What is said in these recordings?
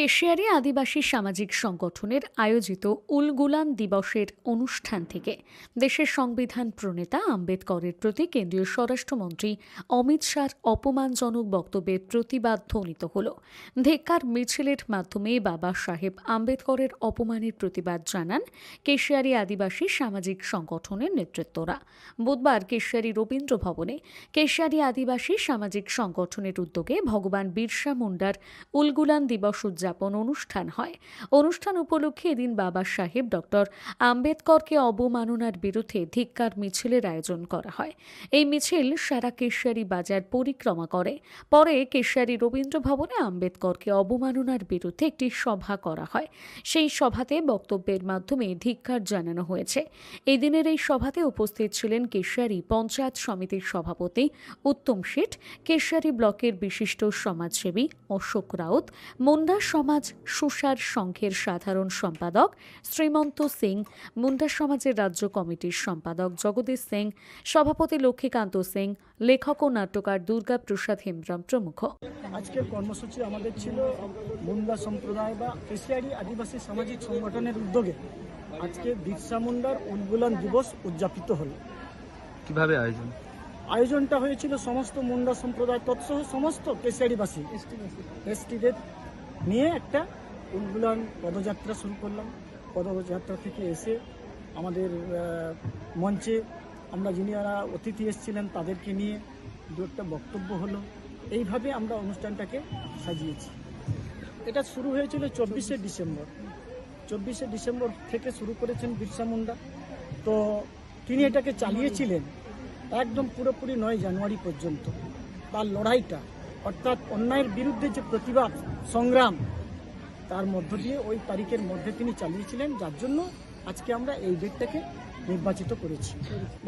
কেশিয়ারি আদিবাসী সামাজিক সংগঠনের আয়োজিত উলগুলান দিবসের অনুষ্ঠান থেকে দেশের সংবিধান প্রণেতা আম্বেদকরের প্রতি কেন্দ্রীয় স্বরাষ্ট্রমন্ত্রী অমিত শাহর অপমানজনক বক্তব্যের প্রতিবাদ ধ্বনিত হল। ধিক্কার মিছিলের মাধ্যমে বাবা সাহেব আম্বেদকরের অপমানের প্রতিবাদ জানান কেশিয়ারি আদিবাসী সামাজিক সংগঠনের নেতৃত্বরা। বুধবার কেশিয়ারি রবীন্দ্র ভবনে কেশিয়ারি আদিবাসী সামাজিক সংগঠনের উদ্যোগে ভগবান বিরসা মুন্ডার উলগুলান দিবস উদযাপন অনুষ্ঠান হয়। অনুষ্ঠান উপলক্ষে এদিন বাবা সাহেব ডক্টর আম্বেদকরকে অবমাননার বিরুদ্ধে ধিক্কার মিছিলের আয়োজন করা হয়। এই মিছিল সারা কেশিয়ারি বাজার পরিক্রমা করে। পরে কেশিয়ারি রবীন্দ্র ভবনে আম্বেদকরকে অবমাননার বিরুদ্ধে একটি সভা করা হয়। সেই সভাতে বক্তব্যের মাধ্যমে ধিক্কার জানানো হয়েছে। এদিনের এই সভাতে উপস্থিত ছিলেন কেশিয়ারি পঞ্চায়েত সমিতির সভাপতি উত্তম শেঠ কেশিয়ারি ব্লকের বিশিষ্ট সমাজসেবী অশোক রাউত, মুন্ডা সমাজ সুসার সংঘের সাধারণ সম্পাদক শ্রীমন্ত সিং মুন্ডা সমাজের রাজ্য কমিটির সম্পাদক জগদীশ সিং সভাপতি লক্ষ্মীকান্ত সিং লেখক ও নাট্যকার দুর্গা প্রসাদ হেমব্রম প্রমুখ। আজকের কর্মসূচি আমাদের ছিল মুন্ডা সম্প্রদায় বা এশিয়ারি আদিবাসী সামাজিক সংগঠনের উদ্যোগে। আজকে বিরসা মুন্ডার উদ্বোলন দিবস উদযাপিত হল। কীভাবে আয়োজন? আয়োজনটা হয়েছিল সমস্ত মুন্ডা সম্প্রদায় তৎসহ সমস্ত কেশিয়ারিবাসী। এসটিদের নিয়ে একটা উদ্বোলন পদযাত্রা শুরু করলাম। পদযাত্রা থেকে এসে আমাদের মঞ্চে আমরা যিনিরা অতিথি এসেছিলেন তাদেরকে নিয়ে দু একটা বক্তব্য হলো। এইভাবে আমরা অনুষ্ঠানটাকে সাজিয়েছি। এটা শুরু হয়েছিল চব্বিশে ডিসেম্বর। চব্বিশে ডিসেম্বর থেকে শুরু করেছেন বিরসা মুন্ডা। তো তিনি এটাকে চালিয়েছিলেন একদম পুরোপুরি নয় জানুয়ারি পর্যন্ত। তার লড়াইটা অর্থাৎ অন্যায়ের বিরুদ্ধে যে প্রতিবাদ সংগ্রাম। তার মধ্য দিয়ে ওই তারিখের মধ্যে তিনি চালিয়েছিলেন যার জন্য আজকে আমরা এই ডেটটাকে নির্বাচিত করেছি।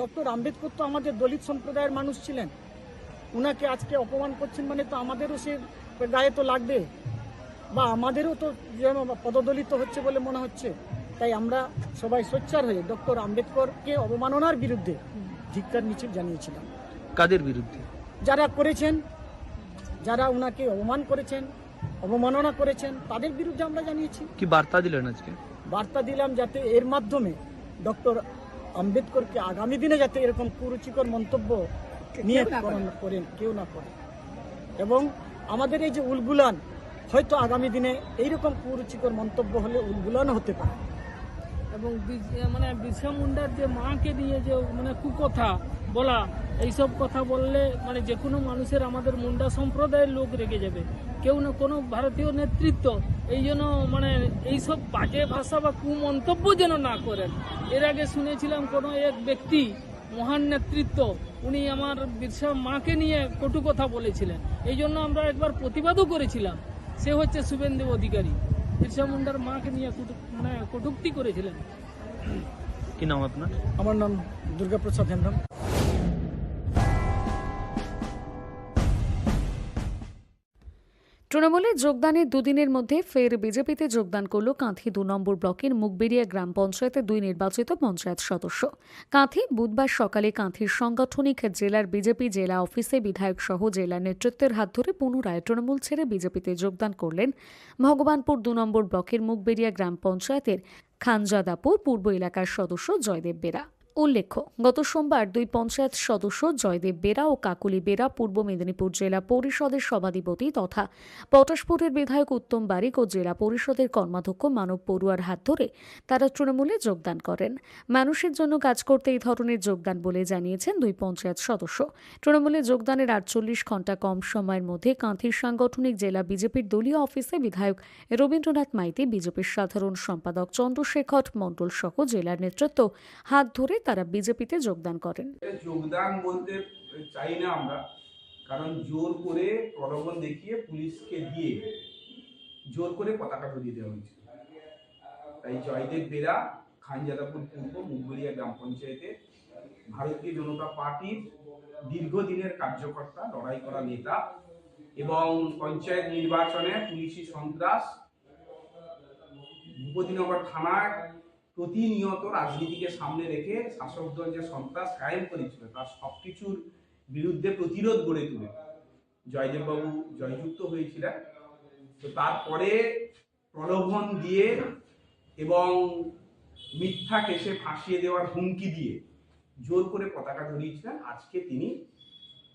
ডক্টর আম্বেদকর তো আমাদের দলিত সম্প্রদায়ের মানুষ ছিলেন। উনাকে আজকে অপমান করছেন মানে তো আমাদেরও সে গায়ে তো লাগবে বা আমাদেরও তো যেন পদদলিত হচ্ছে বলে মনে হচ্ছে। তাই আমরা সবাই সোচ্চার হয়ে ডক্টর আম্বেদকরকে অবমাননার বিরুদ্ধে ধিক্কার মিছিল জানিয়েছিলাম। কাদের বিরুদ্ধে? যারা করেছেন যারা উনাকে অপমান করেছেন অবমাননা করেছেন তাদের বিরুদ্ধে আমরা জানিয়েছি। কি বার্তা দিলেন আজকে? বার্তা দিলাম যাতে এর মাধ্যমে ডক্টর আম্বেদকরকে আগামী দিনে যাতে এরকম কুরুচিকর মন্তব্য নিয়ে করেন- করেন কেউ না করে। এবং আমাদের এই যে উলগুলান হয়তো আগামী দিনে এইরকম কুরুচিকর মন্তব্য হলে উলগুলান হতে পারে। এবং মানে বিরসা মুন্ডার যে মাকে নিয়ে যে মানে কুকথা বলা এইসব কথা বললে মানে যে কোনো মানুষের আমাদের মুন্ডা সম্প্রদায়ের লোক রেগে যাবে। কেউ না কোনো ভারতীয় নেতৃত্ব এই জন্য মানে এইসব বাজে ভাষা বা কুমন্তব্য যেন না করেন। এর আগে শুনেছিলাম কোনো এক ব্যক্তি মহান নেতৃত্ব উনি আমার বিরসা মাকে নিয়ে কটু কথা বলেছিলেন। এই জন্য আমরা একবার প্রতিবাদও করেছিলাম। সে হচ্ছে শুভেন্দু অধিকারী। বিরসা মুন্ডার মাকে নিয়ে কটু মানে কটুক্তি করেছিলেন। কি নাম আপনার? আমার নাম দুর্গাপ্রসাদ হেমব্রম তৃণমূলে যোগদানের দুদিনের মধ্যে ফের বিজেপিতে যোগদান করল কাঁথি দু নম্বর ব্লকের মুগবেড়িয়া গ্রাম পঞ্চায়েতের দুই নির্বাচিত পঞ্চায়েত সদস্য। কাঁথি বুধবার সকালে কাঁথির সাংগঠনিক জেলার বিজেপি জেলা অফিসে বিধায়ক সহ জেলা নেতৃত্বের হাত ধরে পুনরায় তৃণমূল ছেড়ে বিজেপিতে যোগদান করলেন ভগবানপুর দু নম্বর ব্লকের মুগবেড়িয়া গ্রাম পঞ্চায়েতের খানজাদাপুর পূর্ব এলাকার সদস্য জয়দেব বেরা। উল্লেখ্য, গত সোমবার দুই পঞ্চায়েত সদস্য জয়দেব বেরা ও কাকুলি বেরা পূর্ব মেদিনীপুর জেলা পরিষদের সভাধিপতি তথা পটাশপুরের বিধায়ক উত্তম বারিক ও জেলা পরিষদের কর্মাধ্যক্ষ মানব পড়ুয়ার হাত ধরে তারা তৃণমূলে যোগদান করেন। মানুষের জন্য কাজ করতে এই ধরনের যোগদান বলে জানিয়েছেন দুই পঞ্চায়েত সদস্য। তৃণমূলে যোগদানের আটচল্লিশ ঘণ্টা কম সময়ের মধ্যে কাঁথির সাংগঠনিক জেলা বিজেপির দলীয় অফিসে বিধায়ক রবীন্দ্রনাথ মাইতি, বিজেপির সাধারণ সম্পাদক চন্দ্রশেখর মণ্ডল সহ জেলার নেতৃত্ব হাত ধরে তারা বিজেপিতে যোগদান করেন। যোগদান বলতে চাই না আমরা, কারণ জোর করে প্রলোভন দেখিয়ে পুলিশকে দিয়ে জোর করে পতাকা ধরিয়ে দেওয়া হয়েছে। তাই জয়দেব বেরা, খানজাদাপুর পূর্ব মুগবরিয়া গ্রাম পঞ্চায়েতে ভারতীয় জনতা পার্টির দীর্ঘদিনের কার্যকর্তা, লড়াই করা নেতা এবং পঞ্চায়েত নির্বাচনে পুলিশি সন্ত্রাস, ভূপতিনগর থানার প্রতিনিয়ত রাজনীতিকে সামনে রেখে শাসক দল যে সন্ত্রাস কায়েম করেছিল, তার সব কিছুর বিরুদ্ধে প্রতিরোধ গড়ে তুলে। জয়দেববাবু জয়যুক্ত হয়েছিলেন। তো তারপরে প্রলোভন দিয়ে এবং মিথ্যা কেসে ফাঁসিয়ে দেওয়ার হুমকি দিয়ে জোর করে পতাকা ধরিয়েছিলেন। আজকে তিনি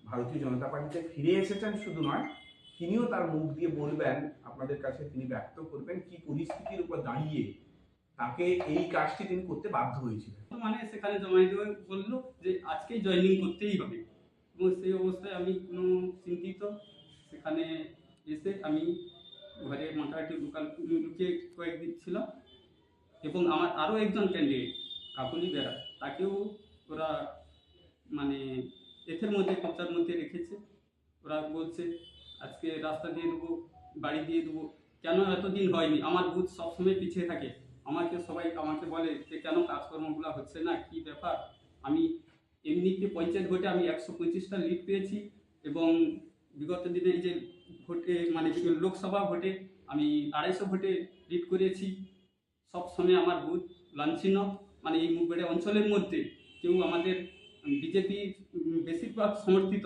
ভারতীয় জনতা পার্টিতে ফিরে এসেছেন শুধু নয়, তিনিও তার মুখ দিয়ে বলবেন, আপনাদের কাছে তিনি ব্যক্ত করবেন কি পরিস্থিতির উপর দাঁড়িয়ে তাকে এই কাজটি তিনি করতে বাধ্য হয়েছিলেন। মানে সেখানে জমায়েত হয়ে বলল যে আজকেই জয়েনিং করতেই হবে। এবং সেই অবস্থায় আমি কোনো চিন্তিত। সেখানে এসে আমি ঘরে মোটামুটি লোকাল, লুকিয়ে কয়েকদিন ছিলাম এবং আমার আরও একজন ক্যান্ডিডেট কাকুলি বেড়া, তাকেও ওরা মানে এথের মধ্যে কবজার মধ্যে রেখেছে। ওরা বলছে, আজকে রাস্তা দিয়ে দেবো, বাড়ি দিয়ে দেবো। কেন এতদিন হয়নি? আমার বুথ সবসময় পিছিয়ে থাকে। আমাকে সবাই আমাকে বলে যে, কেন কাজকর্মগুলো হচ্ছে না? কি ব্যাপার? আমি এমনিতে পঞ্চায়েত ভোটে আমি একশো পঁচিশটা লিড পেয়েছি এবং বিগত দিনে এই যে ভোটে মানে লোকসভা ভোটে আমি আড়াইশো ভোটে লিড করেছি। সব সময় আমার বুথ লাঞ্ছিন্ন মানে এই মুখবেড়ে অঞ্চলের মধ্যে কেউ আমাদের বিজেপি বেশিরভাগ সমর্থিত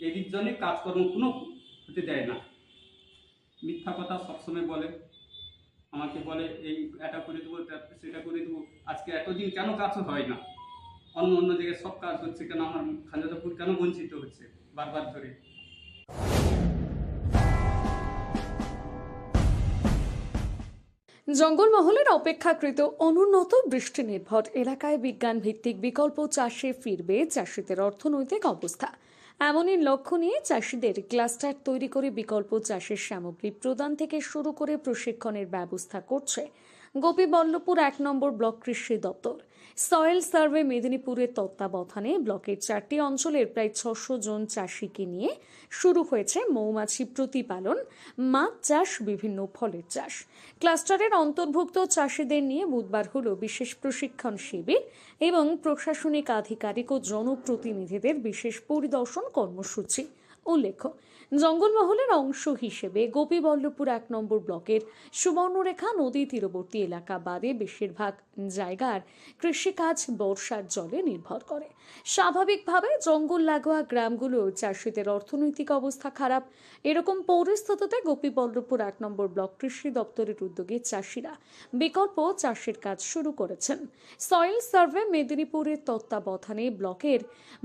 এদিক জন্য কাজকর্ম কোনো হতে দেয় না। মিথ্যা কথা সবসময় বলে। আমাকে বলে, এই এটা করে দেবো সেটা করে দেবো। আজকে এতদিন কেন কাজ হয় না? অন্য অন্য জায়গায় সব কাজ হচ্ছে কেন? আমার খাঞ্জাদাপুর কেন বঞ্চিত হচ্ছে? বারবার ধরে। জঙ্গলমহলের অপেক্ষাকৃত অনুন্নত বৃষ্টি নির্ভর এলাকায় বিজ্ঞান ভিত্তিক বিকল্প চাষে ফিরবে চাষিদের অর্থনৈতিক অবস্থা। এমনই লক্ষ্য নিয়ে চাষিদের ক্লাস্টার তৈরি করে বিকল্প চাষের সামগ্রী প্রদান থেকে শুরু করে প্রশিক্ষণের ব্যবস্থা করছে গোপীবল্লভপুর এক নম্বর ব্লক কৃষি দপ্তর। সয়েল সার্ভে মেদিনীপুরের তত্ত্বাবধানে ব্লকের চারটি অঞ্চলের প্রায় ছশো জন চাষিকে নিয়ে শুরু হয়েছে মৌমাছি প্রতিপালন, মাছ চাষ, বিভিন্ন ফলের চাষ। ক্লাস্টারের অন্তর্ভুক্ত চাষিদের নিয়ে বুধবার হল বিশেষ প্রশিক্ষণ শিবির এবং প্রশাসনিক আধিকারিক ও জনপ্রতিনিধিদের বিশেষ পরিদর্শন কর্মসূচি। উল্লেখ্য জঙ্গলমহলের অংশ হিসেবে গোপীবল্লভপুর এক নম্বর ব্লকের সুবর্ণরেখা নদী তীরবর্তী এলাকা বাদে বেশিরভাগ জায়গার কৃষিকাজ বর্ষার জলে নির্ভর করে। স্বাভাবিকভাবে জঙ্গল লাগোয়া গ্রামগুলো চাষিদের অর্থনৈতিক অবস্থা খারাপ। এরকম পরিস্থিতিতে গোপীবল্লভপুর এক নম্বর ব্লক কৃষি দপ্তরের উদ্যোগে চাষিরা বিকল্প চাষের কাজ শুরু করেছেন। সয়েল সার্ভে মেদিনীপুরের তত্ত্বাবধানে ব্লকের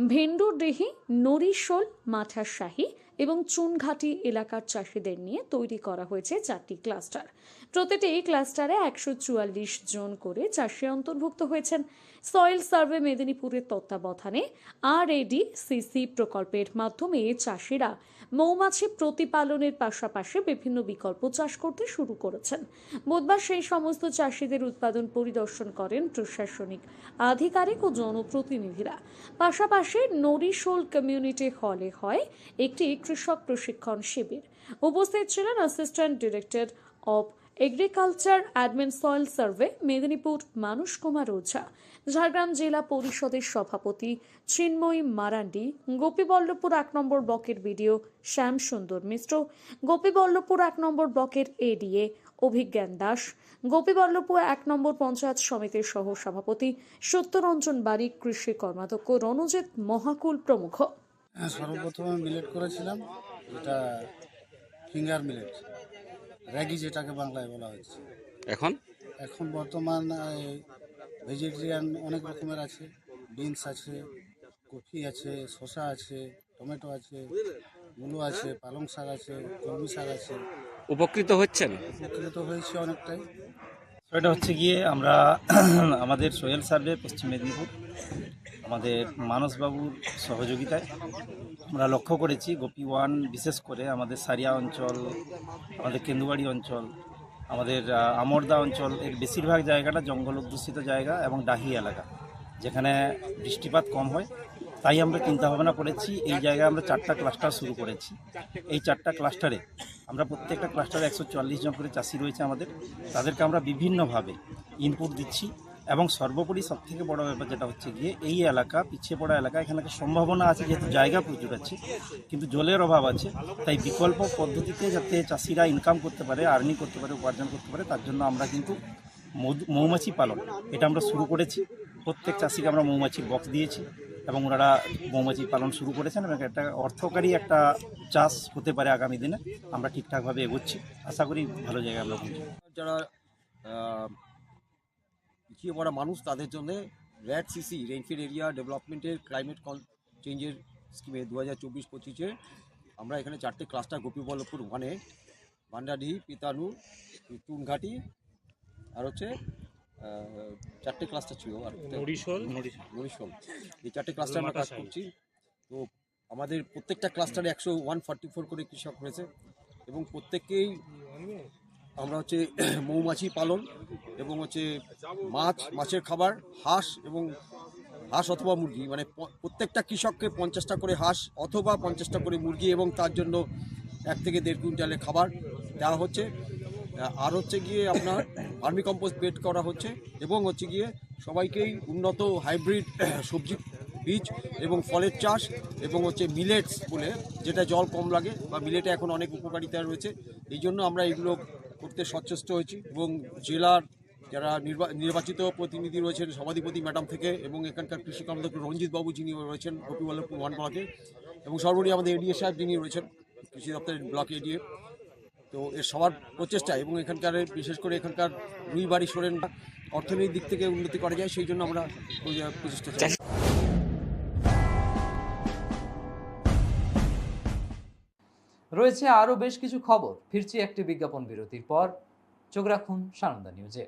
ভেন্ডুরডিহি, নরিশোল মাঠাশাহী এবং চুনঘাটি এলাকার চাষিদের নিয়ে তৈরি করা হয়েছে চারটি ক্লাস্টার। প্রতিটি ক্লাস্টারে একশো চুয়াল্লিশ জন করে চাষি অন্তর্ভুক্ত হয়েছেন। সয়েল সার্ভে মেদিনীপুরের তত্ত্বাবধানে আর এডি সিসি প্রকল্পের মাধ্যমে চাষিরা মৌমাছি প্রতিপালনের পাশাপাশি বিভিন্ন বিকল্প চাষ করতে শুরু করেছেন। বুধবার সেই সমস্ত চাষিদের উৎপাদন পরিদর্শন করেন প্রশাসনিক আধিকারিক ও জনপ্রতিনিধিরা। পাশাপাশি নরিশোল কমিউনিটি হলে হয় একটি কৃষক প্রশিক্ষণ শিবির। উপস্থিত ছিলেন assistant director of agriculture admin soil survey, Medinipur Manush Kumar Ojha, Jhargram জেলা পরিষদের সভাপতি চিন্ময়ী মারান্ডি, গোপীবল্লভপুর এক নম্বর ব্লকের বিডিও শ্যাম সুন্দর মিশ্র গোপীবল্লভপুর এক নম্বর ব্লকের এডিএ অভিজ্ঞান দাস, গোপীবল্লভপুর এক নম্বর পঞ্চায়েত সমিতির সহ সভাপতি সত্যরঞ্জন বারিক, কৃষি কর্মাধ্যক্ষ রণজিৎ মহাকুল প্রমুখ। হ্যাঁ সর্বপ্রথমে মিলেট করেছিলাম যেটা ফিঙ্গার মিলেট র্যাগি যেটাকে বাংলায় বলা হচ্ছে এখন? এখন বর্তমান ভেজিটেরিয়ান অনেক রকমের আছে। বিনস আছে কফি আছে শসা আছে টমেটো আছে মূলো আছে পালং শাক আছে কলমি শাক আছে। উপকৃত হচ্ছেন? উপকৃত হয়েছে অনেকটাই। এটা হচ্ছে গিয়ে আমরা আমাদের সোহেল সার্ভে পশ্চিম মেদিনীপুর আমাদের মানসবাবুর সহযোগিতায় আমরা লক্ষ্য করেছি গোপী ওয়ান বিশেষ করে আমাদের সারিয়া অঞ্চল, আমাদের কেন্দুবাড়ি অঞ্চল, আমাদের আমরদা অঞ্চল, এর বেশিরভাগ জায়গাটা জঙ্গল অধ্যুষিত জায়গা এবং ডাহি এলাকা, যেখানে বৃষ্টিপাত কম হয়। তাই আমরা চিন্তা ভাবনা করেছি, এই জায়গায় আমরা চারটা ক্লাস্টার শুরু করেছি। এই চারটা ক্লাস্টারে আমরা প্রত্যেকটা ক্লাস্টারে একশো চুয়াল্লিশ জন করে চাষি রয়েছে আমাদের। তাদেরকে আমরা বিভিন্নভাবে ইনপুট দিচ্ছি। এবং সর্বোপরি সব থেকে বড় ব্যাপার যেটা হচ্ছে গিয়ে এই এলাকা, পিছিয়ে পড়া এলাকা, এখানে সম্ভাবনা আছে যেহেতু জায়গা প্রচুর আছে, কিন্তু জলের অভাব আছে, তাই বিকল্প পদ্ধতিতে যাতে চাষিরা ইনকাম করতে পারে আর্নি করতে পারে, উপার্জন করতে পারে, তার জন্য আমরা কিন্তু মৌমাছি পালন, এটা আমরা শুরু করেছি। প্রত্যেক চাষিকে আমরা মৌমাছির বক্স দিয়েছি এবং ওনারা মৌমাছি পালন শুরু করেছেন এবং একটা অর্থকারী একটা চাষ হতে পারে আগামী দিনে। আমরা ঠিকঠাকভাবে এগোচ্ছি। আশা করি ভালো জায়গায় আমরা যারা পিছিয়ে পড়া মানুষ তাদের জন্য র্যাড সিসি রেইনফিল এরিয়া ডেভেলপমেন্টের ক্লাইমেট চেঞ্জের স্কিমে দু হাজার চব্বিশ পঁচিশে আমরা এখানে চারটে ক্লাস্টার গোপীবল্লভপুর ওয়ানে ভান্ডাডি পিতানু চুনঘাটি আর হচ্ছে চারটে ক্লাস্টার ছিল আর মরিশোল মরিশোল এই চারটে ক্লাস্টার আমরা কাজ করছি। তো আমাদের প্রত্যেকটা ক্লাস্টারে একশো ওয়ান ফর্টি ফোর করে কৃষক রয়েছে এবং প্রত্যেককেই আমরা হচ্ছে মৌমাছি পালন এবং হচ্ছে মাছ, মাছের খাবার, হাঁস এবং হাঁস অথবা মুরগি। মানে প্রত্যেকটা কৃষককে পঞ্চাশটা করে হাঁস অথবা পঞ্চাশটা করে মুরগি এবং তার জন্য এক থেকে দেড় কুইন্টালের খাবার দেওয়া হচ্ছে। আর হচ্ছে গিয়ে আপনার ভার্মি কম্পোস্ট বেড করা হচ্ছে এবং হচ্ছে গিয়ে সবাইকেই উন্নত হাইব্রিড সবজি, বীজ এবং ফলের চাষ এবং হচ্ছে মিলেটস বলে, যেটা জল কম লাগে বা মিলেটে এখন অনেক উপকারিতা রয়েছে। এই জন্য আমরা এগুলো করতে সচেষ্ট হয়েছি এবং জেলার যারা নির্বা- নির্বাচিত প্রতিনিধি রয়েছেন, সভাধিপতি ম্যাডাম থেকে এবং এখানকার কৃষি কর্মদক্ষ রঞ্জিত বাবু যিনি রয়েছেন গোপীবল্লভপুর ব্লকে এবং সর্বোপরি আমাদের এডিএ সাহেব যিনি রয়েছেন, কৃষি দপ্তরের ব্লক এডিএ তো এর সবার প্রচেষ্টা এবং এখানকার বিশেষ করে এখানকার রুই বাড়ি সরেন অর্থনৈতিক দিক থেকে উন্নতি করা যায়, সেই জন্য আমরা প্রচেষ্টা চালাই রয়েছে আরও বেশ কিছু খবর। ফিরছি একটি বিজ্ঞাপন বিরতির পর। চোখ রাখুন সানন্দা নিউজে।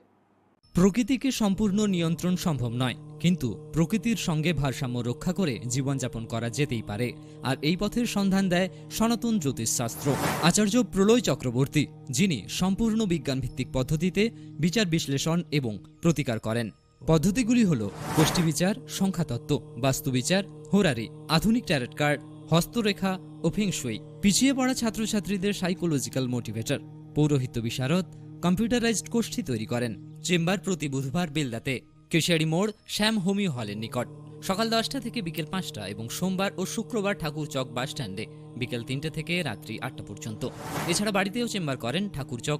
প্রকৃতিকে সম্পূর্ণ নিয়ন্ত্রণ সম্ভব নয়, কিন্তু প্রকৃতির সঙ্গে ভারসাম্য রক্ষা করে জীবনযাপন করা যেতেই পারে। আর এই পথের সন্ধান দেয় সনাতন জ্যোতিষশাস্ত্র। আচার্য প্রলয় চক্রবর্তী, যিনি সম্পূর্ণ বিজ্ঞানভিত্তিক পদ্ধতিতে বিচার বিশ্লেষণ এবং প্রতিকার করেন। পদ্ধতিগুলি হল গোষ্ঠীবিচার সংখ্যাতত্ত্ব বাস্তুবিচার হোরারি, আধুনিক ট্যারেট কার্ড, হস্তরেখা ও ফেংশুই পিছিয়ে পড়া ছাত্রছাত্রীদের সাইকোলজিক্যাল মোটিভেটর পৌরোহিত্য বিশারদ কম্পিউটারাইজড গোষ্ঠী তৈরি করেন, চেম্বার প্রতি বুধবার বেলদাতে, কেশিয়ারি মোড় শ্যাম হোমিও হলের নিকট। সকাল দশটা থেকে বিকেল পাঁচটা এবং সোমবার ও শুক্রবার ঠাকুরচক বাস স্ট্যান্ডে বিকেল তিনটে থেকে রাত্রি আটটা পর্যন্ত। এছাড়া বাড়িতেও চেম্বার করেন ঠাকুর চক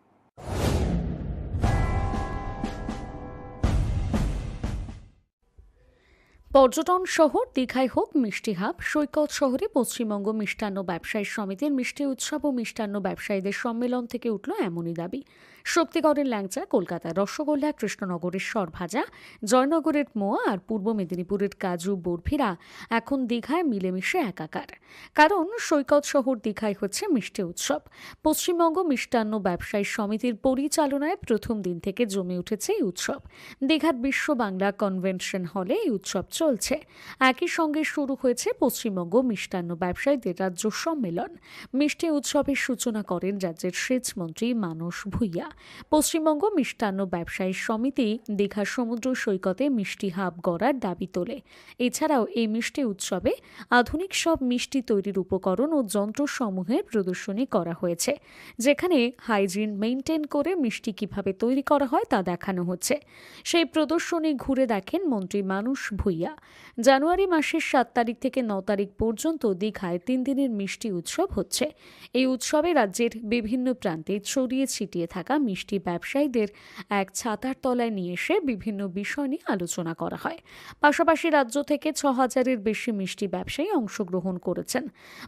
পর্যটন শহর দীঘায় হোক, মিষ্টি হাব, সৈকত শহরে পশ্চিমবঙ্গ মিষ্টান্ন ব্যবসায়ী সমিতির মিষ্টি উৎসব ও মিষ্টান্ন ব্যবসায়ীদের সম্মেলন থেকে উঠল এমনই দাবি। শক্তিগড়ের ল্যাংচা কলকাতার রসগোল্লা, কৃষ্ণনগরের সরভাজা, জয়নগরের মোয়া আর পূর্ব মেদিনীপুরের কাজু বরফিরা এখন দীঘায় মিলেমিশে একাকার। কারণ সৈকত শহর দীঘায় হচ্ছে মিষ্টি উৎসব। পশ্চিমবঙ্গ মিষ্টান্ন ব্যবসায়ী সমিতির পরিচালনায় প্রথম দিন থেকে জমে উঠেছে এই উৎসব। দীঘার বিশ্ব বাংলা কনভেনশন হলে এই উৎসব চলছে। একই সঙ্গে শুরু হয়েছে পশ্চিমবঙ্গ মিষ্টান্ন ব্যবসায়ীদের রাজ্য সম্মেলন। মিষ্টি উৎসবের সূচনা করেন রাজ্যের সেচ মন্ত্রী মানস ভূঁইয়া। পশ্চিমবঙ্গ মিষ্টান্ন ব্যবসায়ী সমিতি দীঘা সমুদ্র সৈকতে মিষ্টি হাব গড়ার দাবি তোলে। এছাড়াও এই মিষ্টি উৎসবে আধুনিক সব মিষ্টি তৈরির উপকরণ ও যন্ত্রসমূহের প্রদর্শনী করা হয়েছে, যেখানে হাইজিন মেনটেন করে মিষ্টি কীভাবে তৈরি করা হয় তা দেখানো হচ্ছে। সেই প্রদর্শনী ঘুরে দেখেন মন্ত্রী মানুষ ভূঁইয়া। জানুয়ারি মাসের সাত তারিখ থেকে ন তারিখ পর্যন্ত দীঘায় তিন দিনের মিষ্টি উৎসব হচ্ছে। এই উৎসবে রাজ্যের বিভিন্ন প্রান্তে ছড়িয়ে ছিটিয়ে থাকা মিষ্টি ব্যবসায়ীদের এক ছাতার তলায় নিয়ে এসে বিভিন্ন বিষয় নিয়ে আলোচনা করা হয়। পাশাপাশি রাজ্য থেকে ছ হাজারের বেশি মিষ্টি ব্যবসায়ী অংশগ্রহণ করেছেন।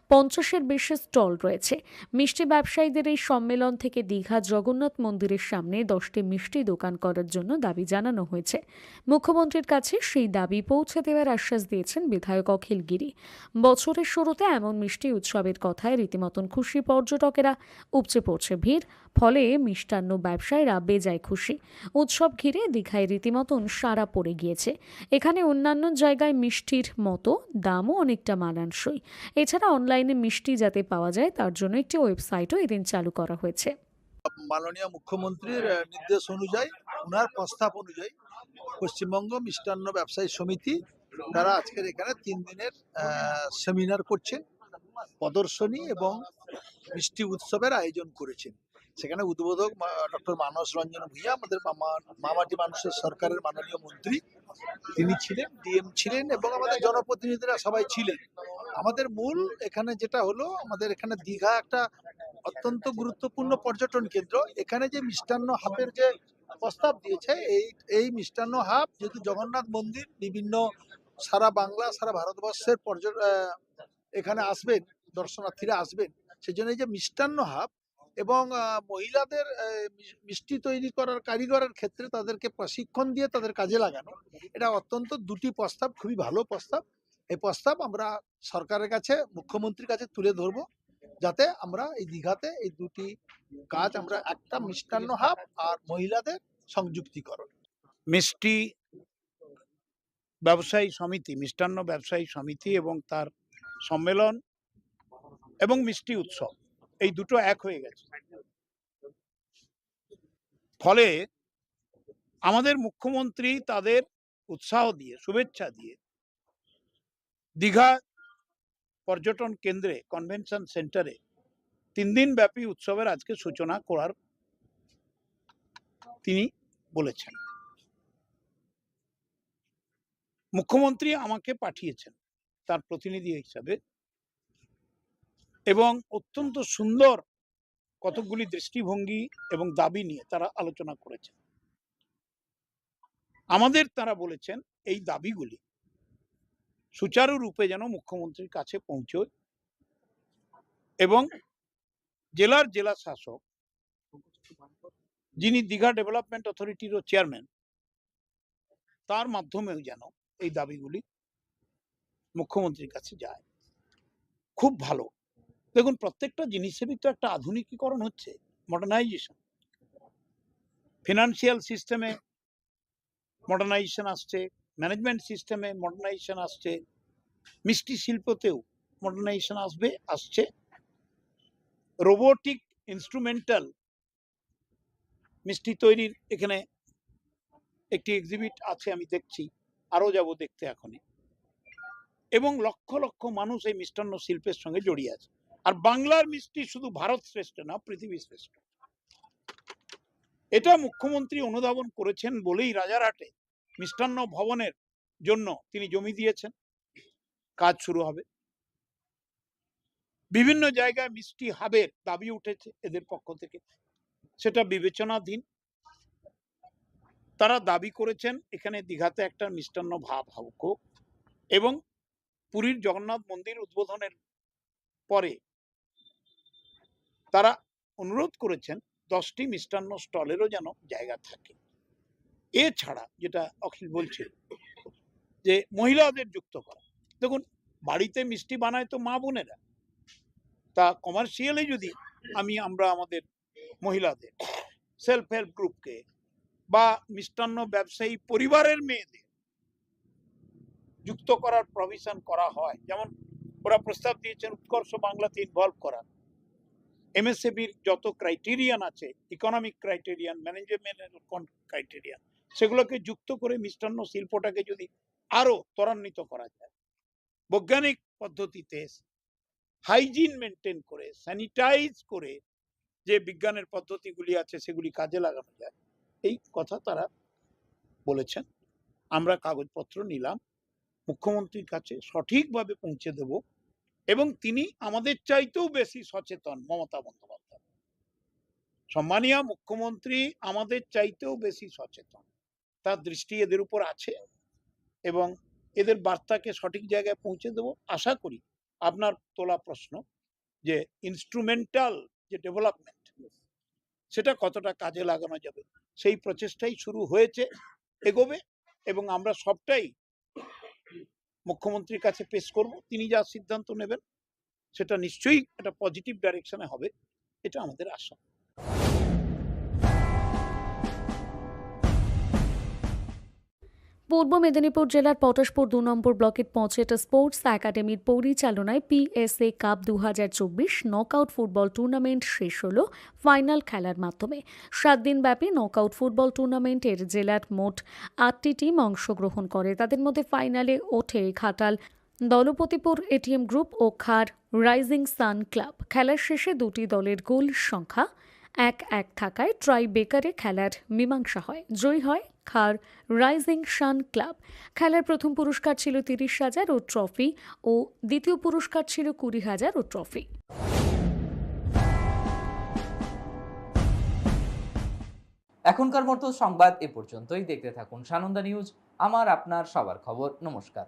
পঞ্চাশের বেশি স্টল রয়েছে। মিষ্টি ব্যবসায়ীদের এই সম্মেলন থেকে দীঘা জগন্নাথ মন্দিরের সামনে দশটি মিষ্টি দোকান করার জন্য দাবি জানানো হয়েছে। মুখ্যমন্ত্রীর কাছে সেই দাবি পৌঁছে দেওয়ার আশ্বাস দিয়েছেন বিধায়ক অখিল গিরি। বছরের শুরুতে এমন মিষ্টি উৎসবের কথায় রীতিমতন খুশি পর্যটকেরা। উপচে পড়ছে ভিড়। ফলে মিষ্টান্ন ব্যবসায়ীরা বেজায় খুশি। উৎসব ঘিরে দীঘায় রীতিমতন সারা পড়ে গিয়েছে। এখানে অন্যান্য জায়গায় মিষ্টির মতো দামও অনেকটা মানানসই। এছাড়া অনলাইনে মিষ্টি যাতে পাওয়া যায়, তার জন্য একটি ওয়েবসাইটও এদিন চালু করা হয়েছে। মাননীয় মুখ্যমন্ত্রীর নির্দেশ অনুযায়ী ওনার প্রস্তাব অনুযায়ী পশ্চিমবঙ্গ মিষ্টান্ন ব্যবসায়ী সমিতি তারা আজকের এখানে তিন দিনের সেমিনার করছে, প্রদর্শনী এবং মিষ্টি উৎসবের আয়োজন করেছেন সেখানে উদ্বোধক ডক্টর মানস রঞ্জন ভূঁইয়া, আমাদের মামা- মামাটি মানুষের সরকারের মাননীয় মন্ত্রী। তিনি ছিলেন, ডিএম ছিলেন এবং আমাদের জনপ্রতিনিধিরা সবাই ছিলেন। আমাদের মূল এখানে যেটা হলো, আমাদের এখানে দীঘা একটা অত্যন্ত গুরুত্বপূর্ণ পর্যটন কেন্দ্র। এখানে যে মিষ্টান্ন হাবের যে প্রস্তাব দিয়েছে, এই এই মিষ্টান্ন হাব যেহেতু জগন্নাথ মন্দির, বিভিন্ন সারা বাংলা, সারা ভারতবর্ষের পর্যটন এখানে আসবেন, দর্শনার্থীরা আসবেন। সেই জন্য এই যে মিষ্টান্ন হাব এবং মহিলাদের মিষ্টি তৈরি করার কারিগরের ক্ষেত্রে তাদেরকে প্রশিক্ষণ দিয়ে তাদের কাজে লাগানো, এটা অত্যন্ত দুটি প্রস্তাব, খুবই ভালো প্রস্তাব। এই প্রস্তাব আমরা সরকারের কাছে, মুখ্যমন্ত্রীর কাছে তুলে ধরবো, যাতে আমরা এই দীঘাতে এই দুটি কাজ আমরা একটা মিষ্টান্ন হাব আর মহিলাদের সংযুক্তিকরণ। মিষ্টি ব্যবসায়ী সমিতি, মিষ্টান্ন ব্যবসায়ী সমিতি এবং তার সম্মেলন এবং মিষ্টি উৎসব। এই দুটো এক হয়ে গেছে। ফলে আমাদের মুখ্যমন্ত্রী তাদের উৎসাহ দিয়ে, শুভেচ্ছা দিয়ে দীঘা পর্যটন কেন্দ্রে কনভেনশন সেন্টারে তিন দিন ব্যাপী উৎসবের আজকে সূচনা করার তিনি বলেছেন। মুখ্যমন্ত্রী আমাকে পাঠিয়েছেন, তার প্রতিনিধি হিসাবে। এবং অত্যন্ত সুন্দর কতকগুলি দৃষ্টিভঙ্গি এবং দাবি নিয়ে তারা আলোচনা করেছেন। আমাদের তারা বলেছেন, এই দাবিগুলি সুচারুরূপে যেন মুখ্যমন্ত্রীর কাছে পৌঁছয় এবং জেলার জেলা শাসক, যিনি দীঘা ডেভেলপমেন্ট অথরিটিরও চেয়ারম্যান, তার মাধ্যমেও যেন এই দাবিগুলি মুখ্যমন্ত্রীর কাছে যায়। খুব ভালো। দেখুন, প্রত্যেকটা জিনিসেরই তো একটা আধুনিকীকরণ হচ্ছে মডার্নাইজেশন ফিনান্সিয়াল সিস্টেমে মডার্নাইজেশন আসছে ম্যানেজমেন্ট সিস্টেমে মডার্নাইজেশন আসছে, মিষ্টি শিল্পতেও মডার্নাইজেশন আসবে, আসছে। রোবোটিক ইনস্ট্রুমেন্টাল মিষ্টি তৈরির এখানে একটি এক্সিবিট আছে, আমি দেখছি, আরও যাব দেখতে এখনই। এবং লক্ষ লক্ষ মানুষ এই মিষ্টান্ন শিল্পের সঙ্গে জড়িয়ে আছে। আর বাংলার মিষ্টি শুধু ভারত শ্রেষ্ঠ না, পৃথিবী শ্রেষ্ঠ। এটা মুখ্যমন্ত্রী অনুধাবন করেছেন বলেই রাজারহাটে মিষ্টান্ন ভবনের জন্য তিনি জমি দিয়েছেন। কাজ শুরু হবে। বিভিন্ন জায়গায় মিষ্টি হাবের দাবি উঠেছে এদের পক্ষ থেকে। সেটা বিবেচনাধীন। তারা দাবি করেছেন, এখানে দীঘাতে একটা মিষ্টান্ন ভাব হোক। এবং পুরীর জগন্নাথ মন্দির উদ্বোধনের পরে তারা অনুরোধ করেছেন দশটি মিষ্টান্ন স্টলেরও যেন জায়গা থাকে। এছাড়া যেটা অখিল বলছে যে মহিলাদের যুক্ত করা। দেখুন, বাড়িতে মিষ্টি বানায় তো মা বোনেরা। তা কমার্শিয়ালি যদি আমি আমরা আমাদের মহিলাদের সেলফ হেল্প গ্রুপকে বা মিষ্টান্ন ব্যবসায়ী পরিবারের মেয়েদের যুক্ত করার প্রভিশন করা হয়, যেমন ওরা প্রস্তাব দিয়েছেন উৎকর্ষ বাংলাতে ইনভলভ করার। এমএসএবির যত ক্রাইটেরিয়ান আছে ইকোনমিক ক্রাইটেরিয়ান ম্যানেজমেন্টের ক্রাইটেরিয়ান সেগুলোকে যুক্ত করে মিষ্টান্ন শিল্পটাকে যদি আরও ত্বরান্বিত করা যায়। বৈজ্ঞানিক পদ্ধতিতে হাইজিন মেনটেন করে স্যানিটাইজ করে যে বিজ্ঞানের পদ্ধতিগুলি আছে সেগুলি কাজে লাগানো যায়, এই কথা তারা বলেছেন। আমরা কাগজপত্র নিলাম, মুখ্যমন্ত্রীর কাছে সঠিকভাবে পৌঁছে দেব। এবং তিনি আমাদের চাইতেও বেশি সচেতন মমতা বন্দ্যোপাধ্যায়। সম্মানীয় মুখ্যমন্ত্রী আমাদের চাইতেও বেশি সচেতন। তার দৃষ্টি এদের উপর আছে এবং এদের বার্তাকে সঠিক জায়গায় পৌঁছে দেব। আশা করি আপনার তোলা প্রশ্ন যে ইনস্ট্রুমেন্টাল যে ডেভেলপমেন্ট সেটা কতটা কাজে লাগানো যাবে, সেই প্রচেষ্টাই শুরু হয়েছে, এগোবে এবং আমরা সবটাই মুখ্যমন্ত্রীর কাছে পেশ করব, তিনি যা সিদ্ধান্ত নেবেন, সেটা নিশ্চয়ই একটা পজিটিভ ডাইরেকশনে হবে, এটা আমাদের আশা। পূর্ব মেদিনীপুর জেলার পটাশপুর দু নম্বর ব্লকের পঁচেটা স্পোর্টস একাডেমির পরিচালনায় পিএসএ কাপ দু হাজার চব্বিশ নকআউট ফুটবল টুর্নামেন্ট শেষ হল ফাইনাল খেলার মাধ্যমে। সাত দিনব্যাপী নকআউট ফুটবল টুর্নামেন্টের জেলার মোট আটটি টিম অংশগ্রহণ করে। তাদের মধ্যে ফাইনালে ওঠে ঘাটাল, দলপতিপুর এটিএম গ্রুপ ও খার রাইজিং সান ক্লাব। খেলার শেষে দুটি দলের গোল সংখ্যা এক এক থাকায় ট্রাই বেকারে খেলার মীমাংসা হয়। জয়ী হয় খার রাইজিং শান ক্লাব খেলার প্রথম পুরস্কার ছিল তিরিশ হাজার ও ট্রফি ও দ্বিতীয় পুরস্কার ছিল কুড়ি হাজার ও ট্রফি এখনকার মতো সংবাদ এ পর্যন্তই। দেখতে থাকুন সানন্দা নিউজ। আমার আপনার সবার খবর। নমস্কার।